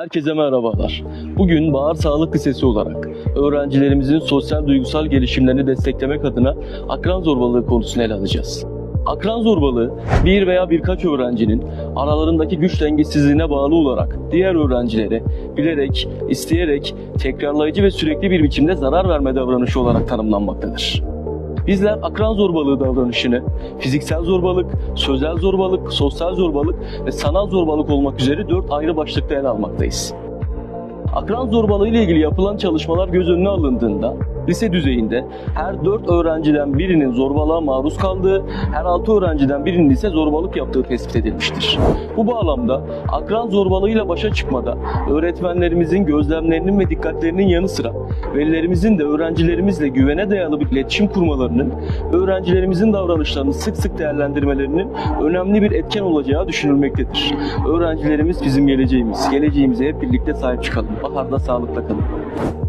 Herkese merhabalar. Bugün Bahar Sağlık Lisesi olarak öğrencilerimizin sosyal duygusal gelişimlerini desteklemek adına akran zorbalığı konusunu ele alacağız. Akran zorbalığı bir veya birkaç öğrencinin aralarındaki güç dengesizliğine bağlı olarak diğer öğrencilere bilerek, isteyerek, tekrarlayıcı ve sürekli bir biçimde zarar verme davranışı olarak tanımlanmaktadır. Bizler akran zorbalığı davranışını fiziksel zorbalık, sözel zorbalık, sosyal zorbalık ve sanal zorbalık olmak üzere dört ayrı başlıkta ele almaktayız. Akran zorbalığı ile ilgili yapılan çalışmalar göz önüne alındığında lise düzeyinde her 4 öğrenciden birinin zorbalığa maruz kaldığı, her 6 öğrenciden birinin ise zorbalık yaptığı tespit edilmiştir. Bu bağlamda akran zorbalığıyla başa çıkmada öğretmenlerimizin gözlemlerinin ve dikkatlerinin yanı sıra velilerimizin de öğrencilerimizle güvene dayalı bir iletişim kurmalarının, öğrencilerimizin davranışlarını sık sık değerlendirmelerinin önemli bir etken olacağı düşünülmektedir. Öğrencilerimiz bizim geleceğimiz. Geleceğimize hep birlikte sahip çıkalım. Baharda sağlıkla kalın.